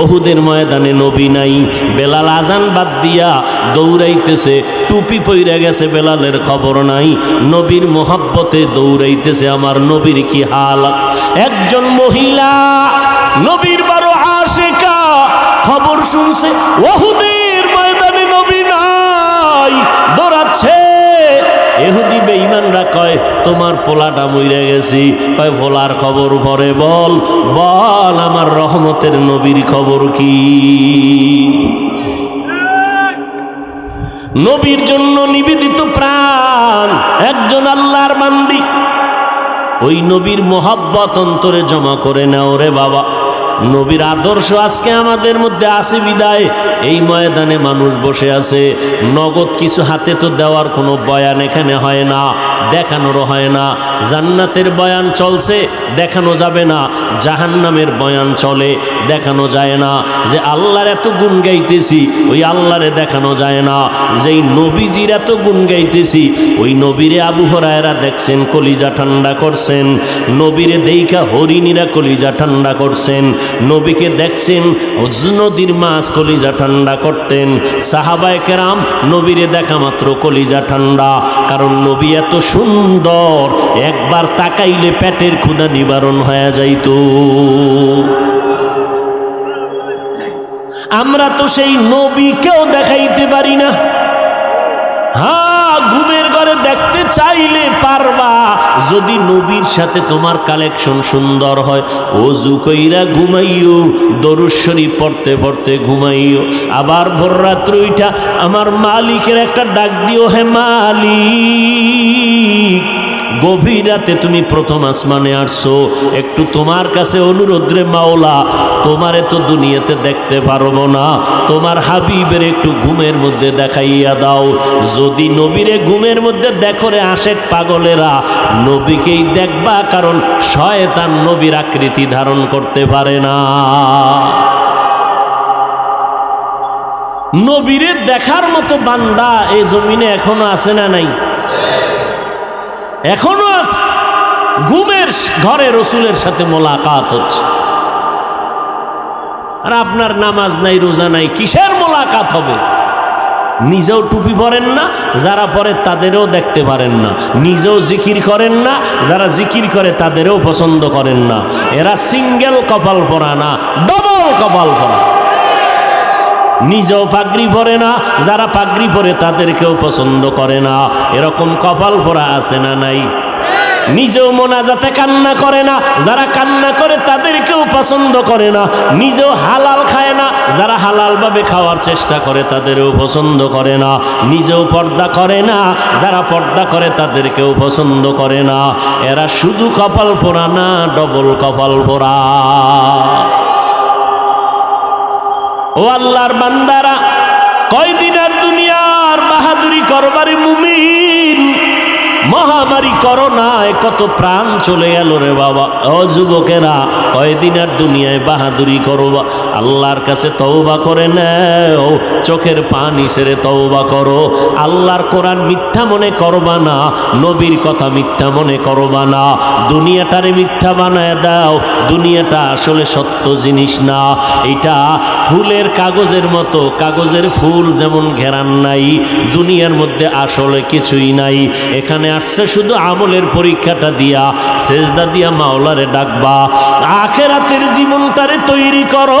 ওহুদের ময়দানে নবী নাই। বেলাল আজান বাদ দিয়া দৌড়াইতেছে, টুপি পইরা গেছে বেলালের খবর নাই। নবীর মোহাব্বতে দৌড়াইতেছে আমার নবীর কি হাল একজন মহিলা, নবীর বারো আশেকা, খবর শুনছে ওহুদের ময়দানে নবী নাই, দৌড়াচ্ছে। এহুদি বেঈমানরা কয়, তোমার পোলাটা মইরা গেছি। কয় পোলার খবর পরে বল। বল, আমার রহমতের নবীর খবর কি? নবীর জন্য নিবেদিত প্রাণ একজন আল্লাহর বান্দি। ওই নবীর মোহাব্বত অন্তরে জমা করে নাও রে বাবা। নবীর আদর্শ আজকে আমাদের মধ্যে আছে বিদায়। এই ময়দানে মানুষ বসে আছে। নগদ কিছু হাতে তো দেওয়ার কোনো বয়ান এখানে হয় না। দেখানোরও হয় না। জান্নাতের বয়ান চলছে, দেখানো যাবে না। জাহান্নামের বয়ান চলে, দেখানো যায় না। যে আল্লাহর এত গুণ গাইতেছি, ওই আল্লাহরে দেখানো যায় না। যেই নবীজির এত গুণ গাইতেছি, ওই নবীরে আবু হরায়রা দেখছেন, কলিজা ঠান্ডা করছেন। নবীরে দেইখা হরিণীরা কলিজা ঠান্ডা করছেন। নবীকে দেখছেন নদীর মাছ কলিজা ঠান্ডা করতেন। সাহাবায় কেরাম নবীরে দেখা মাত্র কলিজা ঠান্ডা। কারণ নবী এত সুন্দর একবার তাকাইলে পেটের ক্ষুধা নিবারণ হয়ে যাইতো। আমরা তো সেই নবীকেও দেখাইতে পারি না। হ্যাঁ ঘুমের ঘরে দেখতে চাইলে পারবা। যদি নবীর সাথে তোমার কালেকশন সুন্দর হয়, অজু কইরা ঘুমাইও, দরুদ শরীফ পড়তে পড়তে ঘুমাইও। আবার ভোর রাত্র আমার মালিকের একটা ডাক দিও, হে মালিক। গভীর রাতে তুমি প্রথম আসমানে আসছো। একটু তোমার কাছে অনুরোধ রে মাওলা, তোমারে তো দুনিয়াতে দেখতে পারব না। তোমার হাবিবের একটু ঘুমের মধ্যে দেখাইয়া দাও। যদি নবীরে ঘুমের মধ্যে দেখো রে আশেক পাগলেরা, নবীকেই দেখবা কারণ শয়তান নবীর আকৃতি ধারণ করতে পারে না। নবীরে দেখার মতো বান্দা এই জমিনে এখনও আসে না নাই। এখনও আছে ঘুমের ঘরে রসুলের সাথে মোলাকাত হচ্ছে। আর আপনার নামাজ নাই, রোজা নাই, কিসের মোলাকাত হবে? নিজেও টুপি পরেন না, যারা পরে তাদেরও দেখতে পারেন না। নিজেও জিকির করেন না, যারা জিকির করে তাদেরও পছন্দ করেন না। এরা সিঙ্গেল কপাল পরা না ডবল কপাল পরা। নিজেও পাগড়ি পরে না, যারা পাগড়ি পরে তাদেরকেও পছন্দ করে না। এরকম কপাল পরা আছে না নাই? নিজেও মোনাজাতে কান্না করে না, যারা কান্না করে তাদেরকেও পছন্দ করে না। নিজেও হালাল খায় না, যারা হালালভাবে খাওয়ার চেষ্টা করে তাদেরও পছন্দ করে না। নিজেও পর্দা করে না, যারা পর্দা করে তাদেরকেও পছন্দ করে না। এরা শুধু কপাল পোড়া না, ডবল কপাল পোড়া। ও আল্লাহর বান্দারা, কয়দিন আর দুনিয়ার বাহাদুরি করবারে মুমিন? মহামারী করোনায় কত প্রাণ চলে গেল রে বাবা। ও যুবকেরা, কয়দিন আর দুনিয়ায় বাহাদুরি করবা? আল্লাহর কাছে তওবা করে নেও, চোখের পানি ছেড়ে তওবা করো। আল্লাহর কোরআন মিথ্যা মনে করবা না, নবীর কথা মিথ্যা মনে করবা না। দুনিয়াটারে মিথ্যা বানায় দাও, দুনিয়াটা আসলে সত্য জিনিস না। এটা ফুলের কাগজের মতো, কাগজের ফুল যেমন ঘেরান নাই, দুনিয়ার মধ্যে আসলে কিছুই নাই। এখানে আসছে শুধু আমলের পরীক্ষাটা দিয়া, সেজদা দিয়া মাওলারে ডাকবা। আখেরাতের জীবনটারে তৈরি করো।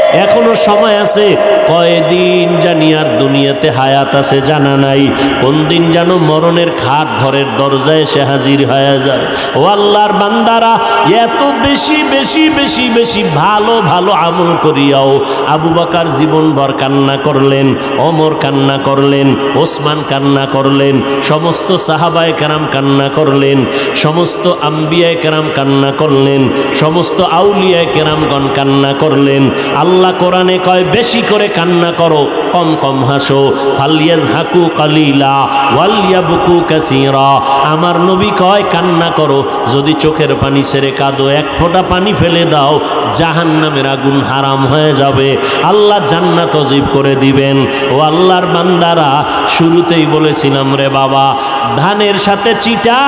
এখনও সময় আছে। কয়দিন জানি আর দুনিয়াতে হায়াত আছে জানা নাই। কোন দিন যেন মরণের খাট ঘরের দরজায় এসে হাজির হয়ে যায়। ও আল্লাহর বান্দারা, এত বেশি বেশি বেশি বেশি ভালো ভালো আমল করিয়াও আবু বাকার জীবনভর কান্না করলেন অমর কান্না করলেন, ওসমান কান্না করলেন, সমস্ত সাহাবায় কেরাম কান্না করলেন, সমস্ত আম্বিয়ায় কেরাম কান্না করলেন, সমস্ত আউলিয়ায় কেরামগণ কান্না করলেন। আল্লাহ কোরআনে কয়, বেশি করে কান্না করো, কম কম হাসো। ফালিয়াজ হাকু কালিলা ওয়ালিয়া বুকু কাসিরা। আমার নবী কয়, কান্না করো, যদি চোখের পানি ছেড়ে কাঁদো, এক ফোঁটা পানি ফেলে দাও জাহান নামের আগুন হারাম হয়ে যাবে। আল্লাহ জান্নাত অজীব করে দিবেন। ও আল্লাহর বান্দারা, শুরুতেই বলেছিলাম রে বাবা ধানের সাথে চিটা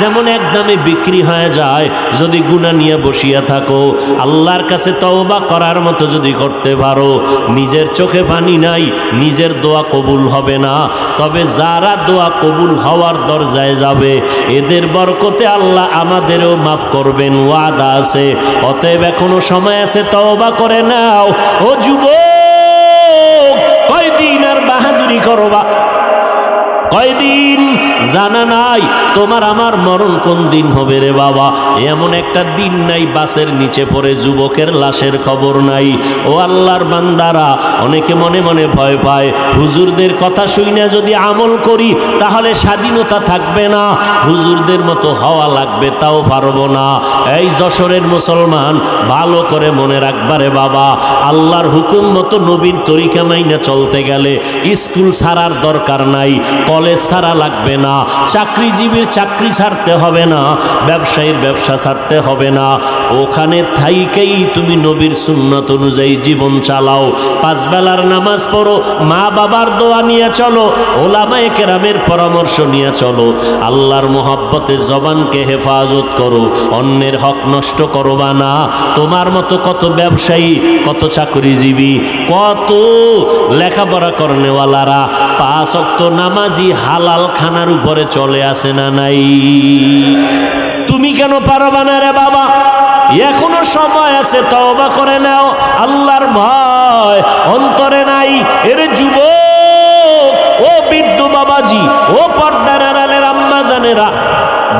যেমন একদমে বিক্রি হয়ে যায়, যদি গুণা নিয়ে বসিয়া থাকো, আল্লাহর কাছে তওবা করার মতো যদি করতে পারো, নিজের চোখে পানি নাই, নিজের দোয়া কবুল হবে না। তবে যারা দোয়া কবুল হওয়ার দরজায় যাবে, এদের বরকতে আল্লাহ আমাদেরও মাফ করবেন, ওয়াদা আছে। অতএব এখনও সময় আছে, তওবা করে নাও। ও যুবক, কয়দিন আর বাহাদুরি করবা? জানা নাই, তোমার আমার মরণ কোন দিন হবে রে বাবা? এমন একটা দিন নাই, বাসের নিচে পড়ে যুবকের লাশের খবর নাই। ও আল্লাহর বান্দারা, অনেকে মনে মনে ভয় পায়, হুজুরদের কথা শুই না যদি আমল করি, তাহলে স্বাধীনতা থাকবে না। হুজুরদের মতো হওয়া লাগবে, তাও পারব না। এই যশোরের মুসলমান, ভালো করে মনে রাখবারে বাবা, আল্লাহর হুকুম মতো নবীন তরিকা মাইনা চলতে গেলে, স্কুল ছাড়ার দরকার নাই, কলেজ ছাড়া লাগবে না। চাকরিজীবীর চাকরি ছাড়তে হবে না, ব্যবসায়ীর ব্যবসা ছাড়তে হবে না। ওখানে থাইকেই তুমি নবীর সুন্নত অনুযায়ী জীবন চালাও। পাঁচ বেলার নামাজ পড়ো মা বাবার দোয়া নিয়ে চলো, ওলামায়ে কেরামের পরামর্শ নিয়ে চলো। আল্লাহর মোহাব্বতে জবানকে হেফাজত করো, অন্যের হক নষ্ট করবা না। তোমার মতো কত ব্যবসায়ী, কত চাকরিজীবী, কত লেখাপড়া করনেওয়ালারা। পাঁচ অক্ত নামাজি হালাল খানার উপরে চলে আসে না নাই? তুমি কেন পারবা না রে বাবা? এখনও সময় আছে, তওবা করে নাও। আল্লাহর ভয় অন্তরে নাই। এর যুব ও বিদ্যু বাবাজি, ও পর্দার আম্মা জানেরা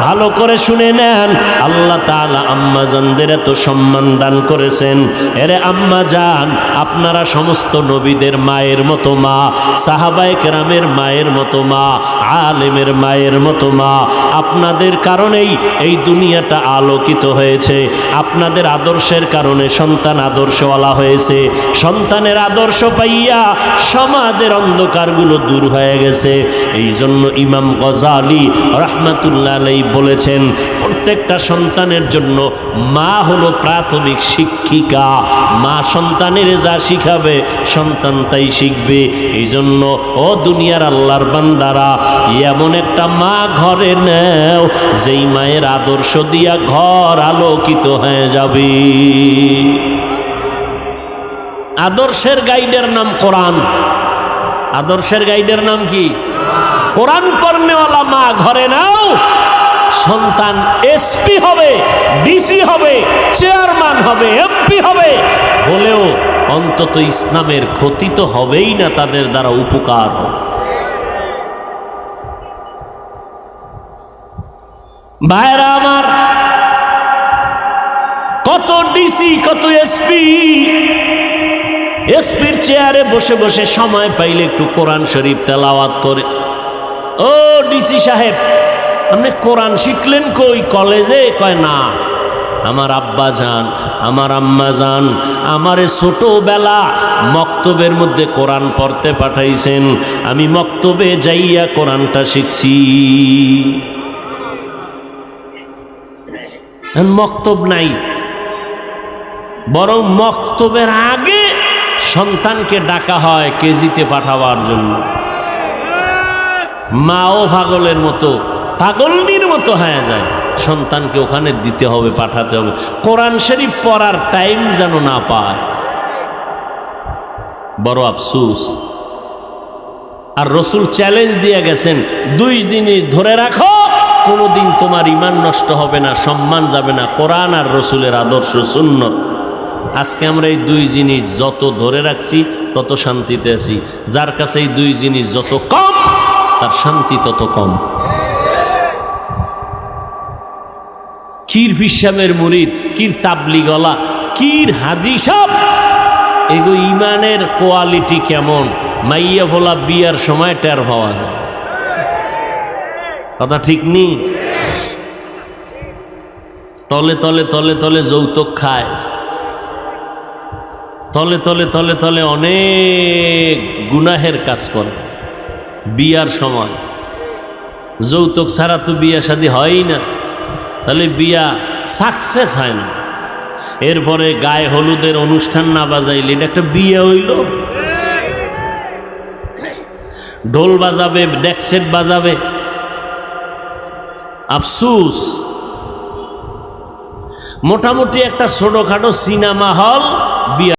ভালো করে শুনে নেন। আল্লাহ তাআলা আম্মাজানদের এত সম্মান দান করেছেন। এরে আম্মা যান আপনারা সমস্ত নবীদের মায়ের মতো মা, সাহাবায়ে কেরামের মায়ের মতো মা, আলেমের মায়ের মতো মা। আপনাদের কারণেই এই দুনিয়াটা আলোকিত হয়েছে। আপনাদের আদর্শের কারণে সন্তান আদর্শওয়ালা হয়েছে। সন্তানের আদর্শ পাইয়া সমাজের অন্ধকারগুলো দূর হয়ে গেছে। এই জন্য ইমাম গজালি রহমাতুল্লাহ আলাই বলেছেন, প্রত্যেকটা সন্তানের জন্য মা হলো প্রাথমিক শিক্ষিকা। মা সন্তানের যা শিখাবে, সন্তান তাই শিখবে। এই জন্য ও দুনিয়ার আল্লাহর বান্দারা, এমন একটা মা ঘরে নেও, যেই মায়ের আদর্শ দিয়া ঘর আলোকিত হয়ে যাবে। আদর্শের গাইডের নাম কোরআন। আদর্শের গাইডের নাম কি? কোরআন পড়নেওয়ালা মা ঘরে নাও সন্তান এসপি হবে, ডিসি হবে, চেয়ারম্যান হবে, এমপি হবে। হলেও অন্তত ইসলামের ক্ষতি তো হবেই না তাদের দ্বারা উপকার ভাইরা আমার, কত ডিসি, কত এসপি। এসপির চেয়ারে বসে বসে সময় পাইলে একটু কোরআন শরীফ তেলাওয়াত করে। ও ডিসি সাহেব আপনি কোরআন শিখলেন কই? কলেজে? কয়, না। আমার আব্বা যান, আমার আম্মা যান, আমারে ছোটবেলা মক্তবের মধ্যে কোরআন পড়তে পাঠাইছেন। আমি মক্তবে যাইয়া কোরআনটা শিখছি। মক্তব নাই। বরং মক্তবের আগে সন্তানকে ডাকা হয় কেজিতে পাঠাবার জন্য। মাও পাগলের মতো পাগলনির মতো হয়ে যায়। সন্তানকে ওখানে দিতে হবে, পাঠাতে হবে। কোরআন শরীফ পড়ার টাইম যেন না পায়। বড় আফসুস। আর রসুল চ্যালেঞ্জ দিয়ে গেছেন, দুই দিনই ধরে রাখো, কোনোদিন তোমার ইমান নষ্ট হবে না, সম্মান যাবে না, কোরআন আর রসুলের আদর্শ সুন্নত। আজকে আমরা এই দুই জিনিস যত ধরে রাখছি, তত শান্তিতে আছি। যার কাছে এই দুই জিনিস যত কম, তার শান্তি তত কম। কির পিসামের মুরিদ, কির তাবলি গলা, কির হাজি সব। এগো ইমানের কোয়ালিটি কেমন? মাইয়া ভোলা বিয়ার সময় টের পাওয়া যায়। কথা ঠিক নেই? তলে তলে তলে তলে যৌতুক খায়। তলে তলে তলে তলে অনেক গুনাহের কাজ করে। বিয়ার সময়। যৌতুক ছাড়া তো বিয়া শাদী হয়ই না। তাহলে বিয়া সাকসেস হয় না। এরপরে গায়ে হলুদের অনুষ্ঠান না বাজাইলে এটা একটা বিয়ে হইল। ঢোল বাজাবে ডেকসেট বাজাবে। আফসুস। মোটামুটি একটা ছোটখাটো সিনেমা হল বিয়া